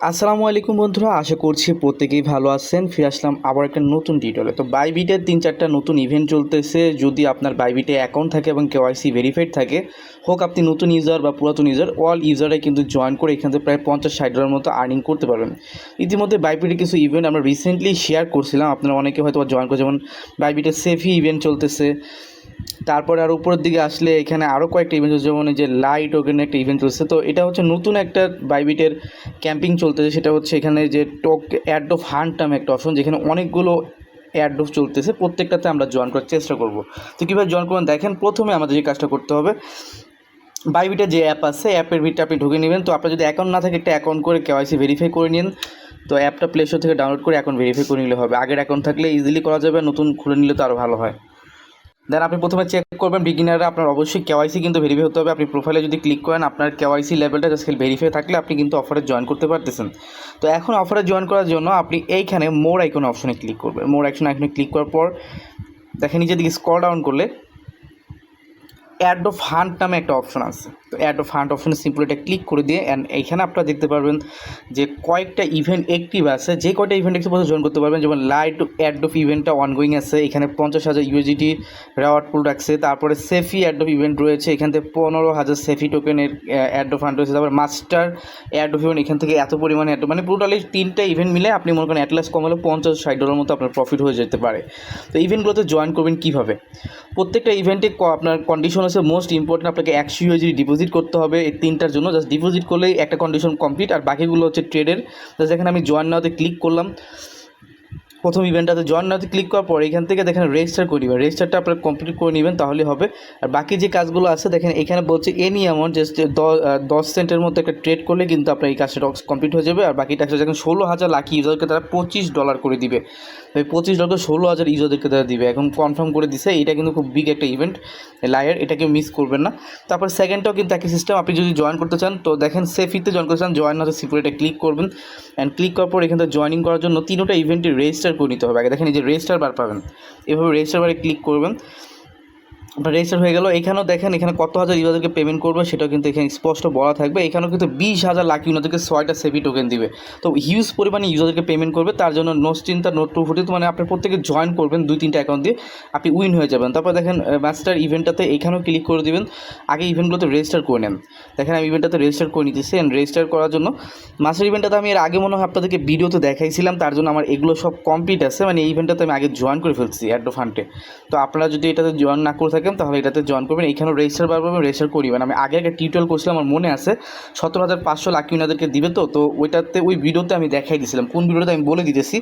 আসসালামু আলাইকুম বন্ধুরা, আশা করছি প্রত্যেকেই ভালো আছেন। ফিরে আসলাম আবার একটা নতুন টিউটোরিয়ালে তো বাইবিটের তিন চারটা নতুন ইভেন্ট চলতেছে। যদি আপনার বাইবিটে অ্যাকাউন্ট থাকে এবং কেওয়াইসি ভেরিফাইড থাকে, হোক আপনি নতুন ইউজার বা পুরাতন ইউজার অল ইউজারে কিন্তু জয়েন করে এখান থেকে প্রায় পঞ্চাশ, ষাট ডলার মতো আর্নিং করতে পারবেন। ইতিমধ্যে বাইবিটের কিছু ইভেন্ট আমরা রিসেন্টলি শেয়ার করছিলাম। আপনারা অনেকে হয়তো জয়েন করে যেমন বাইবিটের সেফি ইভেন্ট চলতেছে। তারপরে আর উপরের দিকে আসলে এখানে আরও কয়েকটা ইভেন্ট চলছে যেমন যে লাইট ওখানে একটা ইভেন্ট চলছে তো এটা হচ্ছে নতুন একটা বাইবিটের ক্যাম্পিং চলতেছে, সেটা হচ্ছে এখানে যে টোক অ্যাড অফ হান্ট নামে একটা অপশন যেখানে অনেকগুলো অ্যাড অফ চলতেছে। প্রত্যেকটাতে আমরা জয়েন করার চেষ্টা করব। তো কীভাবে জয়েন করবেন? দেখেন, প্রথমে আমাদের যে কাজটা করতে হবে বাইবিটের যে অ্যাপ আছে অ্যাপের ভিতরে আপনি ঢুকে নেবেন। তো আপনার যদি অ্যাকাউন্ট না থাকে, একটা অ্যাকাউন্ট করে কেওয়াইসি ভেরিফাই করে নিন। তো অ্যাপটা প্লে স্টোর থেকে ডাউনলোড করে অ্যাকাউন্ট ভেরিফাই করে নিলে হবে। আগের অ্যাকাউন্ট থাকলে ইজিলি করা যাবে, নতুন খুলে নিলে তো আরও ভালো হয়। দেন আপনি প্রথমে চেক করবেন বিগিনারে আপনার অবশ্যই কেওয়াইসি কিন্তু ভেরিফাই হতে হবে। আপনি প্রোফাইলে যদি ক্লিক করেন, আপনার কেওয়াইসি লেভেলটা জাস্ট ভেরিফাই থাকলে আপনি কিন্তু অফারে জয়েন করতে পারতেছেন। তো এখন অফারে জয়েন করার জন্য আপনি এইখানে মোর আইকন অপশনে ক্লিক করবেন। মোর আইকন আইকনে ক্লিক করার পর দেখেন নিজের দিকে স্কল ডাউন করলে অ্যাড অফ হান্ট নামে একটা অপশন আছে। তো অ্যাড অফ হান্ট অপশনে সিম্পল এটা ক্লিক করে দিয়ে অ্যান্ড এইখানে আপনারা দেখতে পারবেন যে কয়েকটা ইভেন্ট অ্যাক্টিভ আছে। যে কয়টা ইভেন্ট অ্যাক্টিভ আছে জয়েন করতে পারবেন। যেমন লাইট অ্যাড অফ ইভেন্টটা অনগোয়িং আছে। এখানে পঞ্চাশ হাজার ইউএজিটি রেওয়ার্ড পুল রাখছে। তারপরে সেফি অ্যাড অফ ইভেন্ট রয়েছে। এখান থেকে পনেরো হাজার সেফি টোকেনের অ্যাড অফ হান্ট রয়েছে। তারপর মাস্টার অ্যাড অফ ইভেন্ট এখান থেকে এত পরিমাণে অ্যাড মানে টোটালি তিনটা ইভেন্ট মিলে আপনি মনে করেন অ্যাটলাস কম হলে পঞ্চাশ ষাট ডলার মতো আপনার প্রফিট হয়ে যেতে পারে। তো ইভেন্টগুলোতে জয়েন করবেন কীভাবে? প্রত্যেকটা ইভেন্টে আপনার কন্ডিশন হচ্ছে মোস্ট ইম্পর্টেন্ট আপনাকে একশো ইউজি ডিপোজিট করতে হবে এই তিনটার জন্য। জাস্ট ডিপোজিট করলেই একটা কন্ডিশন কমপ্লিট আর বাকিগুলো হচ্ছে ট্রেডের জাস্ট এখানে আমি জয়েন নাওতে ক্লিক করলাম। প্রথম ইভেন্টটাতে জয়েন নাওতে ক্লিক করার পর এখান থেকে দেখেন রেজিস্টার করে নেবেন। রেজিস্টারটা আপনার কমপ্লিট করে নেবেন, তাহলে হবে। আর বাকি যে কাজগুলো আছে, দেখেন এখানে বলছে এনি অ্যামাউন্ট জাস্ট দশ সেন্টের মধ্যে একটা ট্রেড করলে কিন্তু আপনার এই কাজটা কমপ্লিট হয়ে যাবে। আর বাকি টাকা দেখেন ষোলো হাজার লাখি ইউজারকে তারা পঁচিশ ডলার করে দিবে। পঁচিশ ডলার ষোলো হাজার ইউজারদেরকে তারা দিবে। এখন কনফার্ম করে দিছে এটা কিন্তু খুব বিগ একটা ইভেন্ট লায়ার এটাকে মিস করবেন না। তারপর সেকেন্ডটাও কিন্তু একই সিস্টেম আপনি যদি জয়েন করতে চান, তো দেখেন সেফিতে জয়েন করতে চান জয়েন হচ্ছে সিপুর এটা ক্লিক করবেন। অ্যান্ড ক্লিক করার পর এখান থেকে জয়েনিং করার জন্য তিনোটা ইভেন্টে রেজিস্টার করে নিতে হবে। আগে দেখেন এই যে রেজিস্টার বার পাবেন। এভাবে রেজিস্টার বারে ক্লিক করবেন। আপনার রেজিস্টার হয়ে গেল। এখানেও দেখেন, এখানে কত হাজার ইউজারকে পেমেন্ট করবে সেটাও কিন্তু এখানে স্পষ্ট বলা থাকবে। এখানেও কিন্তু বিশ হাজার লাখ ইউনাদেরকে ছয়টা সেভি টোকেন দিবে। তো হিউজ পরিমাণে ইউজারকে পেমেন্ট করবে, তার জন্য নোট চিন্তা নোট টু ফুটি মানে আপনি প্রত্যেকে জয়েন করবেন দুই, তিনটা অ্যাকাউন্ট দিয়ে, আপনি উইন হয়ে যাবেন। তারপর দেখেন মাস্টার ইভেন্টটাতে এখানেও ক্লিক করে দিবেন। আগে ইভেন্টগুলোতে রেজিস্টার করে নেন। দেখেন, আমি ইভেন্টটাতে রেজিস্টার করে নিতেছি অ্যান্ড রেজিস্টার করার জন্য মাস্টার ইভেন্টটাতে আমি এর আগে মনে হয় আপনাদেরকে ভিডিওতে দেখাইছিলাম, তার জন্য আমার এগুলো সব কমপ্লিট আছে। মানে এই ইভেন্টটাতে আমি আগে জয়েন করে ফেলছি অ্যাড ফান্ডে তো আপনারা যদি এটাতে জয়েন না করে থাকেন তাহলে এটাতে জয়েন করবেন। এখানেও রেজিস্টার বার পাবেন রেজিস্টার করিবেন আমি আগে একটা টিউটোরিয়াল করছিলাম, আমার মনে আছে, সতেরো হাজার পাঁচশো লাকি ওনাদেরকে দিবে তো? তো ওইটাতে ওই ভিডিওতে আমি দেখাই দিয়েছিলাম। কোন ভিডিওতে আমি বলে দিতেছি?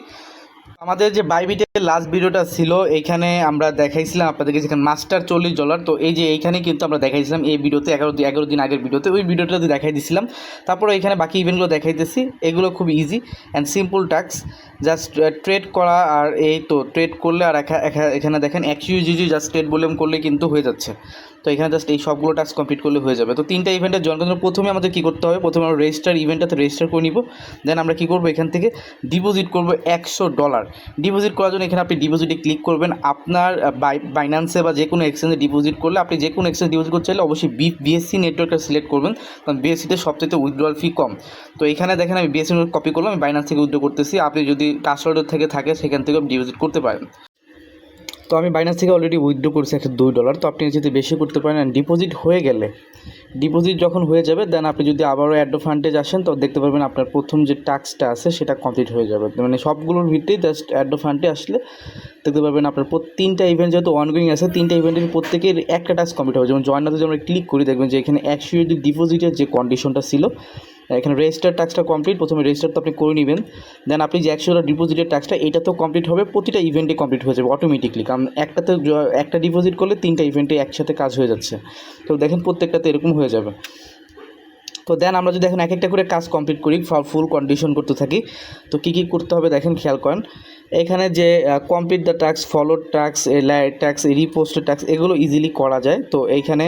আমাদের যে বাইবিটের লাস্ট ভিডিওটা ছিল এইখানে আমরা দেখাইছিলাম আপনাদেরকে যেখানে মাস্টার চল্লিশ ডলার তো এই যে এইখানে কিন্তু আমরা দেখাইছিলাম এই ভিডিওতে এগারো এগারো দিন আগের ভিডিওতে ওই ভিডিওটাতে দেখাই দিছিলাম, তারপরে এখানে বাকি ইভেন্টগুলো দেখাইতেছি। এগুলো খুব easy and simple task just trade করা আর এই তো ট্রেড করলে আর এখা- এখা- এখানে দেখেন ইউজি জাস্ট ট্রেড ভলিউম করলে কিন্তু হয়ে যাচ্ছে। তো এখানে জাস্ট এই সবগুলো টাস্ক কমপ্লিট করলে হয়ে যাবে। তো তিনটা ইভেন্টের জয়েন করার জন্য প্রথমে আমাদের কী করতে হবে? প্রথমে আমরা রেজিস্টার ইভেন্টটাতে রেজিস্টার করে নিব। দেন আমরা কী করব? এখান থেকে ডিপোজিট করব একশো ডলার ডিপোজিট করার জন্য এখানে আপনি ডিপোজিটে ক্লিক করবেন। আপনার বাই বাইন্যান্সে বা যে কোনো এক্সচেঞ্জে ডিপোজিট করলে আপনি যে কোনো এক্সচেঞ্জ ডিপোজিট করতে চাইলে অবশ্যই বি বিএসসি নেটওয়ার্কটা সিলেক্ট করবেন। কারণ বিএসসিতে সবচেয়ে উইথড্রয়াল ফি কম। তো এখানে দেখেন আমি বিএসসি কপি করলাম, আমি বাইন্যান্স থেকে উইথড্র করতেছি। আপনি যদি কাস্টমার থেকে থাকে, সেখান থেকে ডিপোজিট করতে পারেন। তো আমি বাইনান্স থেকে অলরেডি উইথড্র করছি একটা দুই ডলার তো আপনি যদি বেশি করতে পারেন ডিপোজিট হয়ে গেলে ডিপোজিট যখন হয়ে যাবে দেন আপনি যদি আবারও অ্যাডভান্টেজ আসেন, তো দেখতে পারবেন আপনার প্রথম যে টাস্কটা আছে, সেটা কমপ্লিট হয়ে যাবে। মানে সবগুলোর ভিত্তিতে জাস্ট অ্যাডভান্টে আসলে দেখতে পারবেন আপনার তিনটা ইভেন্ট যেহেতু অনগোয়িং আছে, তিনটা ইভেন্টের প্রত্যেকের একটা টাস্ক কমপ্লিট হবে। যেমন জয়েন্টতে যদি আমরা ক্লিক করি, দেখবেন যে এখানে একশো ডিপোজিটের যে কন্ডিশনটা ছিল এখানে রেজিস্টার ট্যাক্সটা কমপ্লিট প্রথমে রেজিস্টার তো আপনি করে নেবেন। দেন আপনি যে একশো ডলার ডিপোজিটের ট্যাক্সটা এটা তো কমপ্লিট হবে, প্রতিটা ইভেন্টে কমপ্লিট হয়ে যাবে অটোমেটিকলি কারণ একটাতে একটা ডিপোজিট করলে তিনটা ইভেন্টে একসাথে কাজ হয়ে যাচ্ছে। তো দেখেন প্রত্যেকটাতে এরকম হয়ে যাবে। তো দেন আমরা যদি এখন এক একটা করে কাজ কমপ্লিট করি ফুল কন্ডিশন করতে থাকি, তো কী কী করতে হবে দেখেন, খেয়াল করেন। এখানে যে complete the tasks follow tasks tasks repost tasks এগুলো ইজিলি করা যায়। তো এইখানে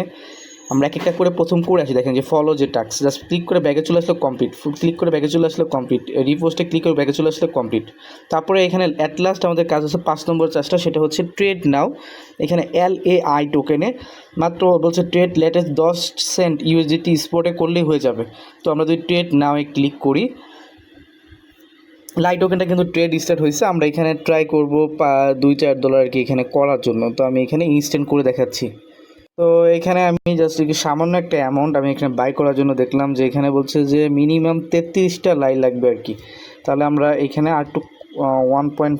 আমরা এক একটা করে প্রথম করে আসি। দেখেন যে ফলো যে টাক্স জাস্ট ক্লিক করে ব্যাগে চলে আসলে কমপ্লিট ক্লিক করে ব্যাগে চলে আসলে কমপ্লিট রিপোস্টে ক্লিক করে ব্যাগে চলে আসলে কমপ্লিট তারপরে এখানে অ্যাট লাস্ট আমাদের কাজ হচ্ছে পাঁচ নম্বর কাজটা, সেটা হচ্ছে ট্রেড নাও এখানে এল এ আই টোকেনে মাত্র বলছে ট্রেড লেটেস্ট দশ সেন্ট ইউএসডিটি স্পটে করলেই হয়ে যাবে। তো আমরা যদি ট্রেড নাও ক্লিক করি লাইট টোকেনটা কিন্তু ট্রেড স্টার্ট হয়েছে, আমরা এখানে ট্রাই করব দুই চার ডলার কি এখানে করার জন্য। তো আমি এখানে ইনস্ট্যান্ট করে দেখাচ্ছি। তো এখানে আমি জাস্ট কি সামান্য একটা অ্যামাউন্ট আমি এখানে বাই করার জন্য দেখলাম যে এখানে বলছে যে মিনিমাম তেত্রিশটা লাইট লাগবে আর কি। তাহলে আমরা এখানে আর টু ওয়ান পয়েন্ট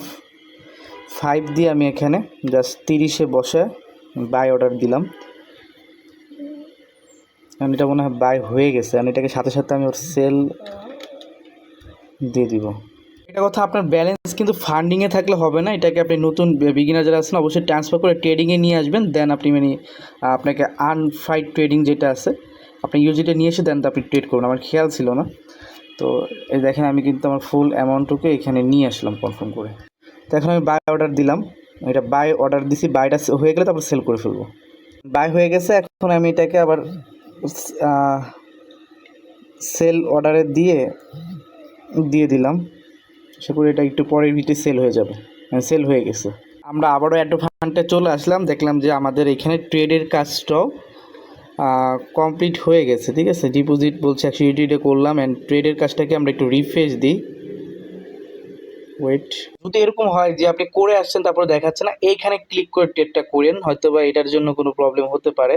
ফাইভ দিয়ে আমি এখানে জাস্ট তিরিশে বসে বাই অর্ডার দিলাম। কারণ এটা মনে হয় বাই হয়ে গেছে। আর এটাকে সাথে সাথে আমি ওর সেল দিয়ে দিব। এটা কথা আপনার ব্যালেন্স কিন্তু ফান্ডিংয়ে থাকলে হবে না, এটাকে আপনি নতুন বিগিনার যারা আছেন অবশ্যই ট্রান্সফার করে ট্রেডিংয়ে নিয়ে আসবেন দেন আপনি মানে আপনাকে আনফাইড ট্রেডিং যেটা আছে, আপনি ইউজিটা নিয়ে এসে দেন তো আপনি ট্রেড করুন, আমার খেয়াল ছিল না। তো এই দেখেন আমি কিন্তু আমার ফুল অ্যামাউন্টটুকু এখানে নিয়ে আসলাম কনফার্ম করে। তো এখন আমি বাই অর্ডার দিলাম, এটা বাই অর্ডার দিছি বাইটা হয়ে গেলে তারপর সেল করে ফেলব। বাই হয়ে গেছে, এখন আমি এটাকে আবার সেল অর্ডারে দিয়ে দিয়ে দিলাম। আশা করি এটা একটু পরের ভিতরে সেল হয়ে যাবে। সেল হয়ে গেছে। আমরা আবারও অ্যাডো ফান্ডে চলে আসলাম, দেখলাম যে আমাদের এখানে ট্রেডের কাজটাও কমপ্লিট হয়ে গেছে, ঠিক আছে? ডিপোজিট বলছে একশো ইউটিটা করলাম অ্যান্ড ট্রেডের কাজটাকে আমরা একটু রিফ্রেশ দিই। ওয়েট যদি এরকম হয় যে আপনি করে আসছেন, তারপরে দেখাচ্ছে না, এইখানে ক্লিক করে ট্রেডটা করেন হয়তো বা এটার জন্য কোনো প্রবলেম হতে পারে।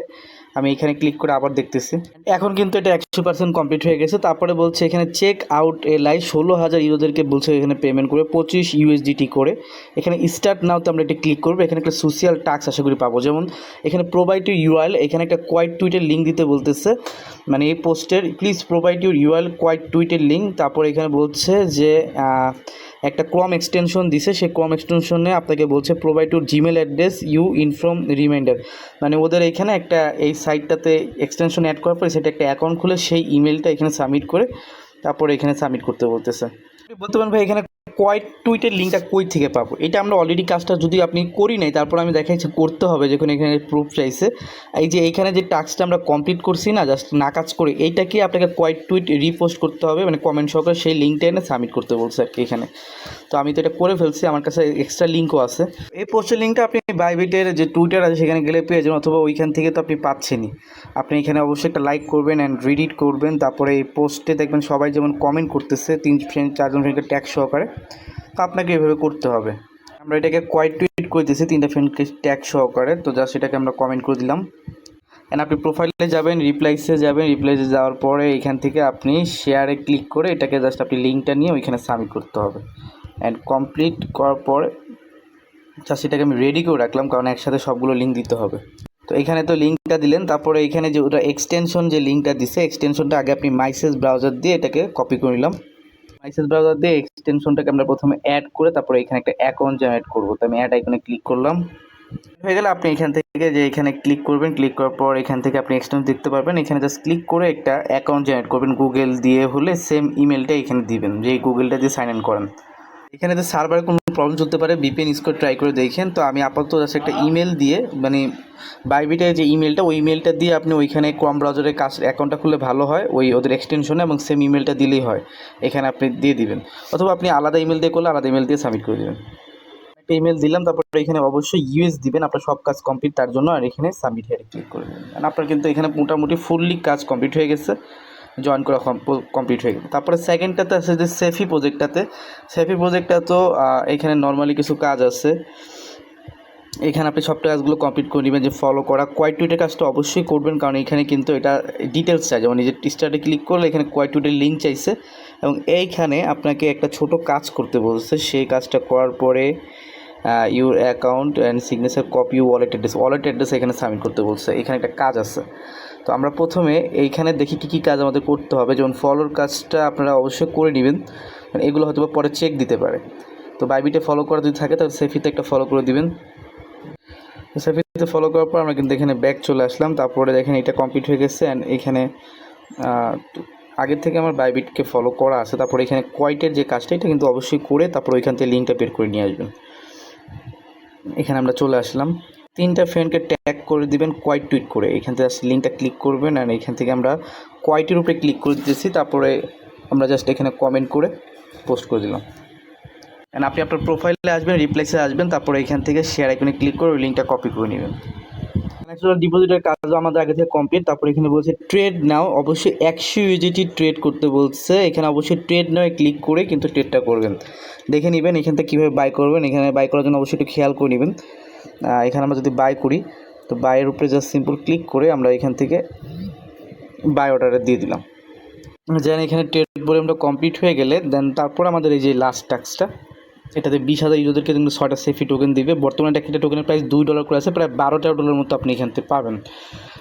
আমি এখানে ক্লিক করে আবার দেখতেছি। এখন কিন্তু এটা একশো পার্সেন্ট কমপ্লিট হয়ে গেছে। তারপরে বলছে এখানে চেক আউট এ লাই ষোলো হাজার ইউরোদেরকে বলছে এখানে পেমেন্ট করে পঁচিশ ইউএসডিটি করে। এখানে স্টার্ট নাও তো আমরা এটা ক্লিক করব। এখানে একটা সোশ্যাল টাক্স আশা করি পাবো। যেমন এখানে প্রোভাইড ইউ ইউআইএল এখানে একটা কোয়াইট টুইটের লিঙ্ক দিতে বলতেছে। মানে এই পোস্টের please provide your URL quote টুইটের link তারপর এখানে বলছে যে একটা ক্রম এক্সটেনশন দিছে সেই ক্রম এক্সটেনশনে আপনাকে বলছে provide your Gmail address you inform reminder মানে ওদের এখানে একটা এই সাইটটাতে এক্সটেনশন অ্যাড করার পরে সেটা একটা অ্যাকাউন্ট খুলে, সেই ইমেলটা এখানে সাবমিট করে তারপরে এখানে সাবমিট করতে বলতেছে। বলতে পারেন ভাই এখানে কয়েক টুইটের লিঙ্কটা কই থেকে পাবো? এটা আমরা অলরেডি কাজটা যদি আপনি করি নাই, তারপর আমি দেখাচ্ছি করতে হবে, যখন এখানে প্রুফ চাইছে। এই যে এইখানে যে টাস্কটা আমরা কমপ্লিট করছি না জাস্ট না কাজ করে এইটাকে আপনাকে কয়েক টুইট রিপোস্ট করতে হবে? মানে কমেন্ট সহকারে সেই লিঙ্কটা এনে সাবমিট করতে বলছে আর কি এখানে। তো আমি তো এটা করে ফেলছি, আমার কাছে এক্সট্রা লিঙ্কও আছে। এই পোস্টের লিঙ্কটা আপনি বাইবিটের যে টুইটার আছে, সেখানে গেলে পেয়ে যাবেন, অথবা ওইখান থেকে তো আপনি পাচ্ছেনই। আপনি এখানে অবশ্যই একটা লাইক করবেন অ্যান্ড রিডিট করবেন, তারপরে এই পোস্টে দেখবেন সবাই যেমন কমেন্ট করতেছে, তিন ফ্রেন্ড চারজন ফ্রেন্ডকে ট্যাগ সহকারে। তো আপনাকে এভাবে করতে হবে। আমরা এটাকে কয়েক টুইট করে করতেছি তিনটা ফ্রেন্ডকে ট্যাগ সহকারে। তো জাস্ট এটাকে আমরা কমেন্ট করে দিলাম। অ্যান্ড আপনি প্রোফাইলে যাবেন রিপ্লাইসে যাবেন রিপ্লাইসে যাওয়ার পরে এখান থেকে আপনি শেয়ারে ক্লিক করে এটাকে জাস্ট আপনি লিঙ্কটা নিয়ে ওইখানে সাবমিট করতে হবে। অ্যান্ড কমপ্লিট করার পর জাস্ট এটাকে আমি রেডি করে রাখলাম, কারণ একসাথে সবগুলো লিঙ্ক দিতে হবে। তো এখানে তো লিঙ্কটা দিলেন, তারপরে এখানে যে ওটা এক্সটেনশন যে লিঙ্কটা দিছে এক্সটেনশনটা আগে আপনি মাইসেস ব্রাউজার দিয়ে এটাকে কপি করে নিলাম। মাইসেস ব্রাউজার দিয়ে এক্সটেনশনটাকে আমরা প্রথমে অ্যাড করে তারপরে এখানে একটা অ্যাকাউন্ট জেনারেট করব। তো আমি অ্যাড আইকনে ক্লিক করলাম। হয়ে গেলে, আপনি এখান থেকে যে এখানে ক্লিক করবেন ক্লিক করার পর এখান থেকে আপনি এক্সটেন্স দেখতে পারবেন। এখানে জাস্ট ক্লিক করে একটা অ্যাকাউন্ট জেনারেট করবেন। গুগল দিয়ে হলে সেম ইমেলটা এখানে দিবেন যে গুগলটা দিয়ে সাইন ইন করেন। এখানে তো সার্ভারে কোনো প্রবলেম চলতে পারে বিপিএন স্কোর ট্রাই করে দেখেন। তো আমি আপাতত জাস্ট একটা ইমেল দিয়ে মানে বাইবিটের যে ইমেলটা ওই ইমেলটা দিয়ে আপনি ওইখানে ক্রম ব্রাউজারের কাজ অ্যাকাউন্টটা খুললে ভালো হয়, ওই ওদের এক্সটেনশনে এবং সেম ইমেলটা দিলেই হয়। এখানে আপনি দিয়ে দিবেন। অথবা আপনি আলাদা ইমেল দিয়ে করলে আলাদা ইমেল দিয়ে সাবমিট করে দেবেন। একটা ইমেল দিলাম, তারপর এখানে অবশ্যই ইউএস দিবেন, আপনার সব কাজ কমপ্লিট তার জন্য, আর এখানে সাবমিট হেয়ারে ক্লিক করে দেবেন। And আপনার কিন্তু এখানে মোটামুটি ফুললি কাজ কমপ্লিট হয়ে গেছে। জয়েন করা কমপ্লিট হয়ে গেল। তারপরে সেকেন্ডটাতে আছে যে সেফি প্রজেক্টটাতে সেফি প্রজেক্টটা তো এখানে নর্মালি কিছু কাজ আছে। এখানে আপনি সব কাজগুলো কমপ্লিট করে নেবেন, যে ফলো করা। কোয়াইট টুইটের কাজটা অবশ্যই করবেন, কারণ এখানে কিন্তু এটা ডিটেলস চাই। যেমন নিজের স্টার্টে ক্লিক করলে এখানে কোয়াইট টুইটের লিঙ্ক চাইছে। এবং এইখানে আপনাকে একটা ছোট কাজ করতে বলছে। সেই কাজটা করার পরে your account and signature copy wallet address wallet address এখানে সাবমিট করতে বলছে। এখানে একটা কাজ আছে। তো আমরা প্রথমে এইখানে দেখি কী কী কাজ আমাদের করতে হবে। যেমন ফলোর কাজটা আপনারা অবশ্যই করে নেবেন। মানে এগুলো হয়তো পরে চেক দিতে পারে। তো বাইবিটে ফলো করা যদি থাকে, তাহলে সেফিতে একটা ফলো করে দিবেন। সেফিতে ফলো করার পর আমরা কিন্তু এখানে ব্যাক চলে আসলাম। তারপরে দেখেন এটা কমপ্লিট হয়ে গেছে অ্যান্ড এখানে আগের থেকে আমার বাইবিটকে ফলো করা আছে। তারপরে এখানে কোয়াইটের যে কাজটা, এটা কিন্তু অবশ্যই করে তারপর ওইখান থেকে লিঙ্কটা বের করে নিয়ে আসবেন। এখানে আমরা চলে আসলাম। তিনটা ফ্রেন্ডকে ট্যাগ করে দিবেন কোয়াইট টুইট করে। এখান থেকে জাস্ট লিঙ্কটা ক্লিক করবেন আর এখান থেকে আমরা কোয়াইটের উপরে ক্লিক করে দিতেছি। তারপরে আমরা জাস্ট এখানে কমেন্ট করে পোস্ট করে দিলাম। অ্যান্ড আপনি আপনার প্রোফাইলে আসবেন রিপ্লেসে আসবেন, তারপরে এখান থেকে শেয়ার আইকনে ক্লিক করে ওই লিঙ্কটা কপি করে নেবেন। ন্যাচারাল ডিপোজিটের কাজও আমাদের আগে থেকে কমপ্লিট তারপরে এখানে বলছে ট্রেড নাও অবশ্যই একশো ইউজিটি ট্রেড করতে বলছে। এখানে অবশ্যই ট্রেড নাও ক্লিক করে কিন্তু ট্রেডটা করবেন। দেখে নেবেন এখান থেকে কীভাবে বাই করবেন। এখানে বাই করার জন্য অবশ্যই একটু খেয়াল করে নেবেন। এখানে আমরা যদি বাই করি, তো বাইয়ের উপরে জাস্ট সিম্পল ক্লিক করে আমরা এখান থেকে বাই অর্ডারে দিয়ে দিলাম। যেন এখানে ট্রেড ভলিউমটা কমপ্লিট হয়ে গেলে দেন তারপর আমাদের এই যে লাস্ট টাস্কটা এটাতে বিশ হাজার ইউজারদেরকে কিন্তু ছয়টা সেফি টোকেন দিবে। বর্তমানে একটা একটা টোকেনের প্রাইস দুই ডলার করে আছে, প্রায় বারো তেরো ডলার মতো আপনি এখান থেকে পাবেন।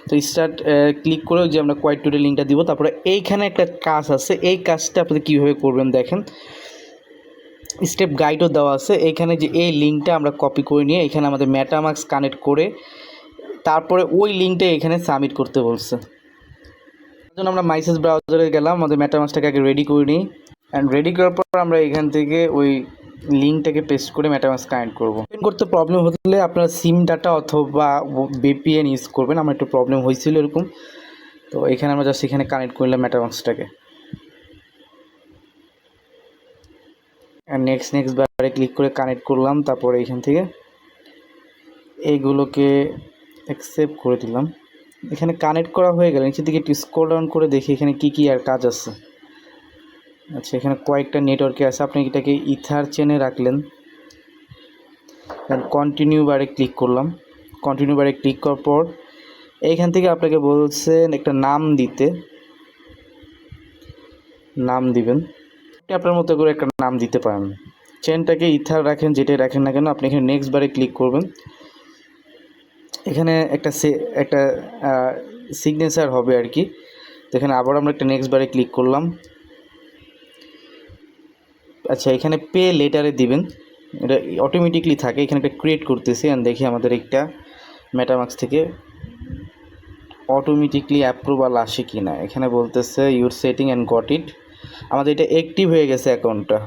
তো স্টার্ট ক্লিক করে যে আমরা কোয়াইট টুডে লিঙ্কটা দিব। তারপরে এইখানে একটা কাজ আছে, এই কাজটা আপনি কীভাবে করবেন দেখেন। স্টেপ গাইডও দেওয়া আছে। এখানে যে এই লিঙ্কটা আমরা কপি করে নিয়ে এখানে আমাদের ম্যাটামাক্স কানেক্ট করে তারপরে ওই লিঙ্কটা এখানে সাবমিট করতে বলছে। জন্য আমরা মাইসেস ব্রাউজারে গেলাম, আমাদের ম্যাটামাক্সটাকে আগে রেডি করে নিই। অ্যান্ড রেডি করার পর আমরা এখান থেকে ওই লিঙ্কটাকে পেস্ট করে ম্যাটামাক্স কানেক্ট করব। Open করতে প্রবলেম হলে আপনার সিম ডাটা অথবা বিপিএন ইউজ করবেন। আমার একটু প্রবলেম হয়েছিল এরকম। তো এখানে আমরা জাস্ট এখানে কানেক্ট করলাম ম্যাটামাক্সটাকে আর নেক্সট নেক্সট বারে ক্লিক করে কানেক্ট করলাম, তারপরে এখান থেকে এইগুলোকে অ্যাকসেপ্ট করে দিলাম। এখানে কানেক্ট করা হয়ে গেলে নিচের দিকে একটু স্ক্রল ডাউন করে দেখি এখানে কি কি আর কাজ আছে। আচ্ছা এখানে কয়েকটা নেটওয়ার্কে আছে, আপনি এটাকে ইথার চেনে রাখলেন। কন্টিনিউ বারে ক্লিক করলাম। কন্টিনিউ বারে ক্লিক করার পর এইখান থেকে আপনাকে বলছে একটা নাম দিতে। নাম দিবেন। আপনার মতো করে একটা নাম দিতে পারেন। চেনটাকে ইথার রাখেন, যেটাই রাখেন না কেন, আপনি এখানে নেক্সট বারে ক্লিক করবেন। এখানে একটা একটা সিগনেচার হবে আর কি। তো এখানে আবার আমরা একটা নেক্সট বারে ক্লিক করলাম। আচ্ছা এখানে পে লেটারে দিবেন। এটা অটোমেটিকলি থাকে, এখানে একটা ক্রিয়েট করতেছি অ্যান্ড দেখি আমাদের একটা মেটামাক্স থেকে অটোমেটিকলি অ্যাপ্রুভাল আসে কি না এখানে বলতেছে your setting and got it আমাদের এটা অ্যাক্টিভ হয়ে গেছে অ্যাকাউন্টটা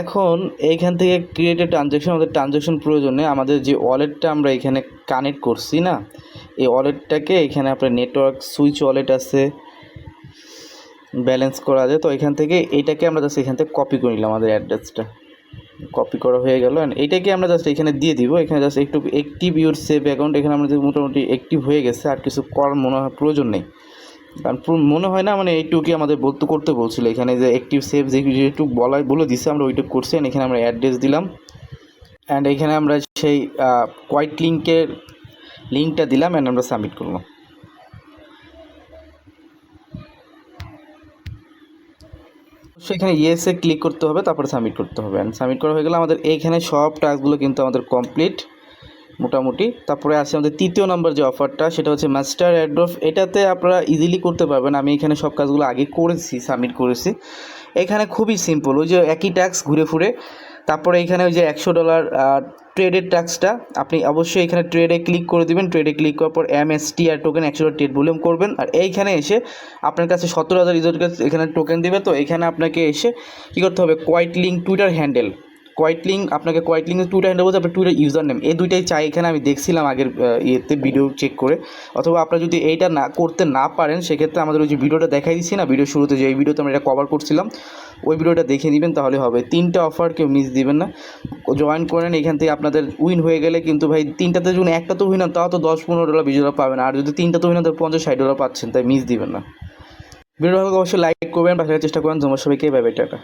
এখন এইখান থেকে ক্রিয়েটেড ট্রানজ্যাকশন আমাদের ট্রানজ্যাকশন প্রয়োজনে আমাদের যে ওয়ালেটটা আমরা এখানে কানেক্ট করছি না, এই ওয়ালেটটাকে এখানে আপনার নেটওয়ার্ক সুইচ ওয়ালেট আছে ব্যালেন্স করা যায় তো এখান থেকে এটাকে আমরা জাস্ট এখান থেকে কপি করে নিলাম আমাদের অ্যাড্রেসটা কপি করা হয়ে গেল অ্যান্ড এইটাকে আমরা জাস্ট এখানে দিয়ে দিব, এখানে জাস্ট একটু অ্যাক্টিভ ইউর সেভ অ্যাকাউন্ট এখানে আমাদের মোটামুটি অ্যাক্টিভ হয়ে গেছে, আর কিছু করার মনে হয় প্রয়োজন নেই। কারণ মনে হয় না মানে এইটুকুই আমাদের বলতে, করতে বলছিল। এখানে যে অ্যাক্টিভ সেভ যেটুকু বলাই, বলে দিছে, আমরা ওইটুকু করছি এখানে আমরা অ্যাড্রেস দিলাম। অ্যান্ড এখানে আমরা সেই কোয়াইট লিঙ্কের লিঙ্কটা দিলাম অ্যান্ড আমরা সাবমিট করলাম। সেখানে ইয়েসে ক্লিক করতে হবে, তারপরে সাবমিট করতে হবে। অ্যান্ড সাবমিট করা হয়ে গেলে আমাদের এইখানে সব টাস্কগুলো কিন্তু আমাদের কমপ্লিট মোটামুটি। তারপরে আছে আমাদের তৃতীয় নম্বর যে অফারটা সেটা হচ্ছে মাস্টার অ্যাড্রফ এটাতে আপনারা ইজিলি করতে পারবেন। আমি এখানে সব কাজগুলো আগে করেছি সাবমিট করেছি। এখানে খুবই সিম্পল ওই যে একই ট্যাক্স ঘুরে ফুরে। তারপরে এখানে ওই যে একশো ডলার ট্রেডের ট্যাক্সটা আপনি অবশ্যই এখানে ট্রেডে ক্লিক করে দিবেন। ট্রেডে ক্লিক করার পর M S T R token একশো ডলার ট্রেড ভলিউম করবেন। আর এইখানে এসে আপনার কাছে সতেরো হাজার ইউজার কাছে এখানে টোকেন দেবে। তো এখানে আপনাকে এসে কী করতে হবে? কোয়াইট লিঙ্ক টুইটার হ্যান্ডেল কোয়াইট লিঙ্ক আপনাকে কোয়াইট লিঙ্কের টুইটার হ্যান্ডেল বলতে আপনার টুইটার ইউজার নেম এই দুইটাই চাই, এখানে আমি দেখছিলাম আগের ইয়েতে ভিডিও চেক করে। অথবা আপনারা যদি এইটা না করতে না পারেন, সেক্ষেত্রে আমাদের ওই যে ভিডিওটা দেখাই দিচ্ছি না ভিডিও শুরুতে যে এই ভিডিওতে আমরা এটা কভার করছিলাম, ওই ভিডিওটা দেখে নেবেন, তাহলে হবে। তিনটা অফার কেউ মিস দিবেন না। জয়েন করেন, এখান থেকে আপনাদের উইন হয়ে গেলে কিন্তু ভাই, তিনটাতে যদি একটা তো উইন হন তাও তো দশ, পনেরো ডলার বিশ ডলার পাবেন। আর যদি তিনটা তো উইন হন তাহলে পঞ্চাশ, ষাট ডলার পাচ্ছেন, তাই মিস দিবেন না। ভিডিও অবশ্যই লাইক করবেন পাশে চেষ্টা করেন তোমার সবাইকে বাই টাটা।